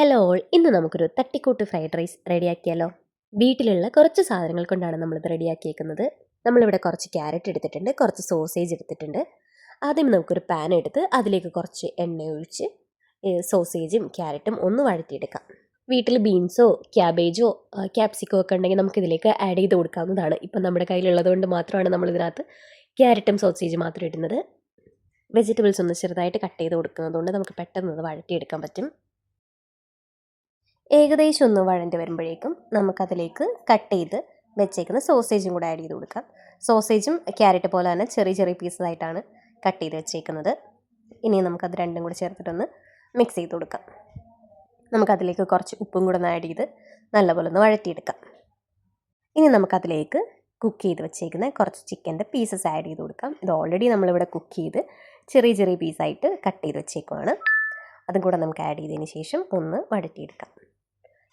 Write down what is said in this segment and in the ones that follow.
Hello all ഇന്ന് നമുക്കൊരു തട്ടിക്കൂട്ട് ഫ്രൈഡ് റൈസ് റെഡിയാക്കിയാലോ വീട്ടിലുള്ള കുറച്ച് സാധനങ്ങൾ കൊണ്ടാണ് നമ്മളിത് റെഡിയാക്കിയേക്കുന്നത് നമ്മളിവിടെ കുറച്ച് ക്യാരറ്റ് എടുത്തിട്ടുണ്ട് കുറച്ച് സോസേജ് എടുത്തിട്ടുണ്ട്. ആദ്യം നമുക്കൊരു പാൻ എടുത്ത് അതിലേക്ക് കുറച്ച് എണ്ണ ഒഴിച്ച് സോസേജും ക്യാരറ്റും ഒന്ന് വഴറ്റിയെടുക്കാം. വീട്ടിൽ ബീൻസോ ക്യാബേജോ ക്യാപ്സിക്കോ ഒക്കെ ഉണ്ടെങ്കിൽ നമുക്ക് ഇതിലേക്ക് ആഡ് ചെയ്ത് കൊടുക്കാവുന്നതാണ്. ഇപ്പം നമ്മുടെ കയ്യിലുള്ളത് കൊണ്ട് മാത്രമാണ് നമ്മളിതിനകത്ത് ക്യാരറ്റും സോസേജും മാത്രം ഇടുന്നത്. വെജിറ്റബിൾസ് ഒന്ന് ചെറുതായിട്ട് കട്ട് ചെയ്ത് കൊടുക്കുന്നതുകൊണ്ട് നമുക്ക് പെട്ടെന്ന് അത് വഴറ്റിയെടുക്കാൻ പറ്റും. ഏകദേശം ഒന്ന് വഴണ്ടി വരുമ്പോഴേക്കും നമുക്കതിലേക്ക് കട്ട് ചെയ്ത് വെച്ചേക്കുന്ന സോസേജും കൂടെ ആഡ് ചെയ്ത് കൊടുക്കാം. സോസേജും ക്യാരറ്റ് പോലെ തന്നെ ചെറിയ ചെറിയ പീസസ് ആയിട്ടാണ് കട്ട് ചെയ്ത് വെച്ചേക്കുന്നത്. ഇനി നമുക്കത് രണ്ടും കൂടെ ചേർത്തിട്ടൊന്ന് മിക്സ് ചെയ്ത് കൊടുക്കാം. നമുക്കതിലേക്ക് കുറച്ച് ഉപ്പും കൂടെ ഒന്ന് ആഡ് ചെയ്ത് നല്ലപോലെ ഒന്ന് വഴറ്റിയെടുക്കാം. ഇനി നമുക്കതിലേക്ക് കുക്ക് ചെയ്ത് വെച്ചേക്കുന്ന കുറച്ച് ചിക്കന്റെ പീസസ് ആഡ് ചെയ്ത് കൊടുക്കാം. ഇത് ഓൾറെഡി നമ്മളിവിടെ കുക്ക് ചെയ്ത് ചെറിയ ചെറിയ പീസായിട്ട് കട്ട് ചെയ്ത് വെച്ചേക്കുവാണ്. അതും കൂടെ നമുക്ക് ആഡ് ചെയ്തതിന് ശേഷം ഒന്ന് വഴറ്റിയെടുക്കാം.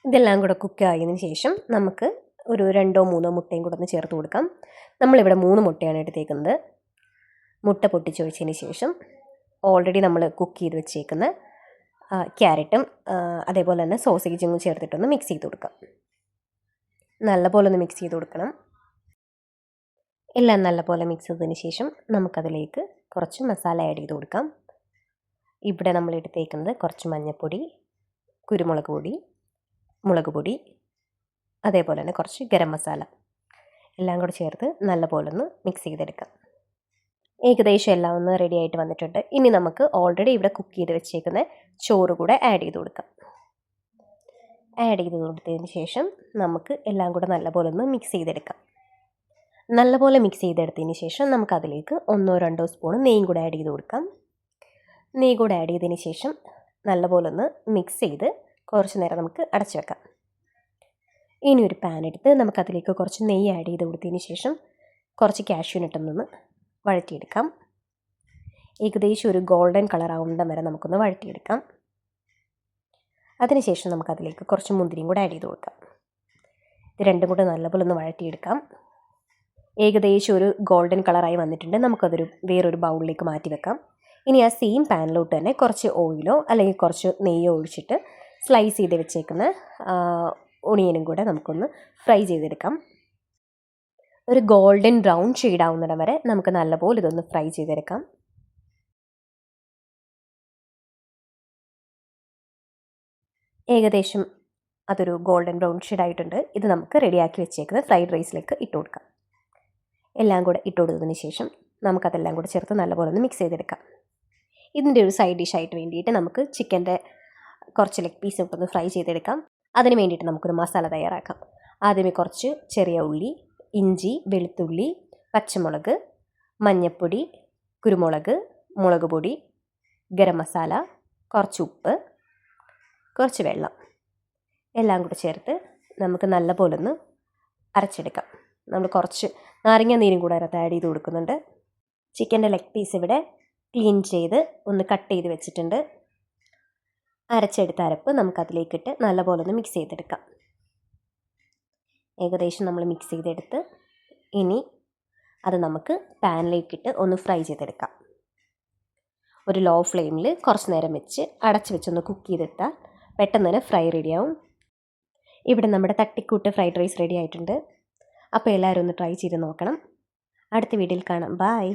ഇതെല്ലാം കൂടെ കുക്ക് ആയതിനു ശേഷം നമുക്ക് ഒരു രണ്ടോ മൂന്നോ മുട്ടയും കൂടെ ഒന്ന് ചേർത്ത് കൊടുക്കാം. നമ്മളിവിടെ മൂന്ന് മുട്ടയാണ് എടുത്തേക്കുന്നത്. മുട്ട പൊട്ടിച്ചൊഴിച്ചതിന് ശേഷം ഓൾറെഡി നമ്മൾ കുക്ക് ചെയ്ത് വെച്ചേക്കുന്ന ക്യാരറ്റും അതേപോലെ തന്നെ സോസേജും ചേർത്തിട്ടൊന്ന് മിക്സ് ചെയ്ത് കൊടുക്കാം. നല്ലപോലെ ഒന്ന് മിക്സ് ചെയ്ത് കൊടുക്കണം. എല്ലാം നല്ലപോലെ മിക്സ് ചെയ്തതിന് ശേഷം നമുക്കതിലേക്ക് കുറച്ച് മസാല ആഡ് ചെയ്ത് കൊടുക്കാം. ഇവിടെ നമ്മൾ എടുത്തേക്കുന്നത് കുറച്ച് മഞ്ഞൾപ്പൊടി കുരുമുളക് പൊടി മുളക് പൊടി അതേപോലെ തന്നെ കുറച്ച് ഗരം മസാല എല്ലാം കൂടെ ചേർത്ത് നല്ലപോലെ ഒന്ന് മിക്സ് ചെയ്തെടുക്കാം. ഏകദേശം എല്ലാം ഒന്ന് റെഡി ആയിട്ട് വന്നിട്ടുണ്ട്. ഇനി നമുക്ക് ഓൾറെഡി ഇവിടെ കുക്ക് ചെയ്ത് വെച്ചേക്കുന്ന ചോറ് കൂടെ ആഡ് ചെയ്ത് കൊടുക്കാം. ആഡ് ചെയ്ത് കൊടുത്തതിന് ശേഷം നമുക്ക് എല്ലാം കൂടെ നല്ലപോലെ ഒന്ന് മിക്സ് ചെയ്തെടുക്കാം. നല്ലപോലെ മിക്സ് ചെയ്തെടുത്തതിന് ശേഷം നമുക്കതിലേക്ക് ഒന്നോ രണ്ടോ സ്പൂൺ നെയ്യും കൂടെ ആഡ് ചെയ്ത് കൊടുക്കാം. നെയ്യ് കൂടെ ആഡ് ചെയ്തതിന് ശേഷം നല്ലപോലെ ഒന്ന് മിക്സ് ചെയ്ത് കുറച്ച് നേരം നമുക്ക് അടച്ചു വെക്കാം. ഇനി ഒരു പാൻ എടുത്ത് നമുക്കതിലേക്ക് കുറച്ച് നെയ്യ് ആഡ് ചെയ്ത് കൊടുത്തതിന് ശേഷം കുറച്ച് കാഷ്യൂനിട്ടൊന്ന് വഴറ്റിയെടുക്കാം. ഏകദേശം ഒരു ഗോൾഡൻ കളർ ആവുന്നിടം വരെ നമുക്കൊന്ന് വഴറ്റിയെടുക്കാം. അതിനുശേഷം നമുക്കതിലേക്ക് കുറച്ച് മുന്തിരിയും കൂടെ ആഡ് ചെയ്ത് കൊടുക്കാം. ഇത് രണ്ടും കൂടെ നല്ലപോലെ ഒന്ന് വഴറ്റിയെടുക്കാം. ഏകദേശം ഒരു ഗോൾഡൻ കളറായി വന്നിട്ടുണ്ട്. നമുക്കതൊരു വേറൊരു ബൗളിലേക്ക് മാറ്റി വെക്കാം. ഇനി ആ സെയിം പാനിലോട്ട് തന്നെ കുറച്ച് ഓയിലോ അല്ലെങ്കിൽ കുറച്ച് നെയ്യോ ഒഴിച്ചിട്ട് സ്ലൈസ് ചെയ്ത് വെച്ചേക്കുന്ന ഒണിയനും കൂടെ നമുക്കൊന്ന് ഫ്രൈ ചെയ്തെടുക്കാം. ഒരു ഗോൾഡൻ ബ്രൗൺ ഷെയ്ഡാവുന്നിടം വരെ നമുക്ക് നല്ലപോലെ ഇതൊന്ന് ഫ്രൈ ചെയ്തെടുക്കാം. ഏകദേശം അതൊരു ഗോൾഡൻ ബ്രൗൺ ഷെയ്ഡായിട്ടുണ്ട് ഇത് നമുക്ക് റെഡിയാക്കി വെച്ചേക്കുന്ന ഫ്രൈഡ് റൈസിലേക്ക് ഇട്ട് കൊടുക്കാം. എല്ലാം കൂടെ ഇട്ട് കൊടുത്തതിന് ശേഷം നമുക്കതെല്ലാം കൂടെ ചേർത്ത് നല്ലപോലെ ഒന്ന് മിക്സ് ചെയ്തെടുക്കാം. ഇതിന്റെ ഒരു സൈഡ് ഡിഷായിട്ട് വേണ്ടിയിട്ട് നമുക്ക് ചിക്കന്റെ കുറച്ച് ലെഗ് പീസ് ഒന്ന് ഫ്രൈ ചെയ്തെടുക്കാം. അതിന് വേണ്ടിയിട്ട് നമുക്കൊരു മസാല തയ്യാറാക്കാം. ആദ്യമേ കുറച്ച് ചെറിയ ഉള്ളി ഇഞ്ചി വെളുത്തുള്ളി പച്ചമുളക് മഞ്ഞൾപ്പൊടി കുരുമുളക് മുളക് പൊടി ഗരം മസാല കുറച്ച് ഉപ്പ് കുറച്ച് വെള്ളം. എല്ലാം കൂടി ചേർത്ത് നമുക്ക് നല്ല പോലെ ഒന്ന് അരച്ചെടുക്കാം. നമ്മൾ കുറച്ച് നാരങ്ങ നീരും കൂടെ അതിനകത്ത് ആഡ് ചെയ്ത് കൊടുക്കുന്നുണ്ട്. ചിക്കന്റെ ലെഗ് പീസ് ഇവിടെ ക്ലീൻ ചെയ്ത് ഒന്ന് കട്ട് ചെയ്ത് വെച്ചിട്ടുണ്ട്. അരച്ചെടുത്ത അരപ്പ് നമുക്കതിലേക്കിട്ട് നല്ലപോലെ ഒന്ന് മിക്സ് ചെയ്തെടുക്കാം. ഏകദേശം നമ്മൾ മിക്സ് ചെയ്തെടുത്ത് ഇനി അത് നമുക്ക് പാനിലേക്കിട്ട് ഒന്ന് ഫ്രൈ ചെയ്തെടുക്കാം. ഒരു ലോ ഫ്ലെയിമിൽ കുറച്ച് നേരം വെച്ച് അടച്ച് വെച്ചൊന്ന് കുക്ക് ചെയ്തെടുത്താൽ പെട്ടെന്ന് തന്നെ ഫ്രൈ റെഡിയാവും ഇവിടെ നമ്മുടെ തട്ടിക്കൂട്ട് ഫ്രൈഡ് റൈസ് റെഡി ആയിട്ടുണ്ട്. അപ്പോൾ എല്ലാവരും ഒന്ന് ട്രൈ ചെയ്ത് നോക്കണം. അടുത്ത വീഡിയോയിൽ കാണാം. ബായ്